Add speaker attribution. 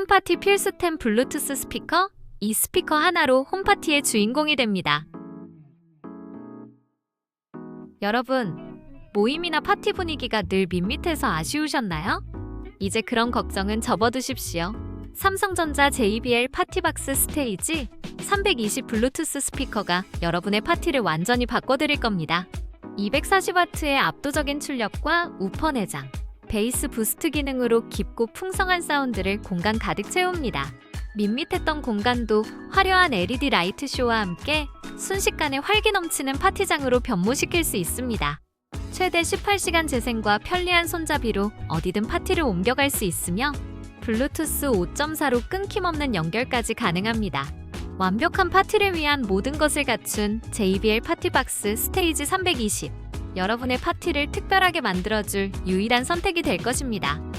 Speaker 1: 홈파티 필수템 블루투스 스피커? 이 스피커 하나로 홈파티의 주인공이 됩니다. 여러분, 모임이나 파티 분위기가 늘 밋밋해서 아쉬우셨나요? 이제 그런 걱정은 접어두십시오. 삼성전자 JBL 파티박스 스테이지 320 블루투스 스피커가 여러분의 파티를 완전히 바꿔드릴 겁니다. 240W의 압도적인 출력과 우퍼 내장, 베이스 부스트 기능으로 깊고 풍성한 사운드를 공간 가득 채웁니다. 밋밋했던 공간도 화려한 LED 라이트 쇼와 함께 순식간에 활기 넘치는 파티장으로 변모시킬 수 있습니다. 최대 18시간 재생과 편리한 손잡이로 어디든 파티를 옮겨갈 수 있으며 블루투스 5.4로 끊김없는 연결까지 가능합니다. 완벽한 파티를 위한 모든 것을 갖춘 JBL 파티박스 스테이지 320. 여러분의 파티를 특별하게 만들어줄 유일한 선택이 될 것입니다.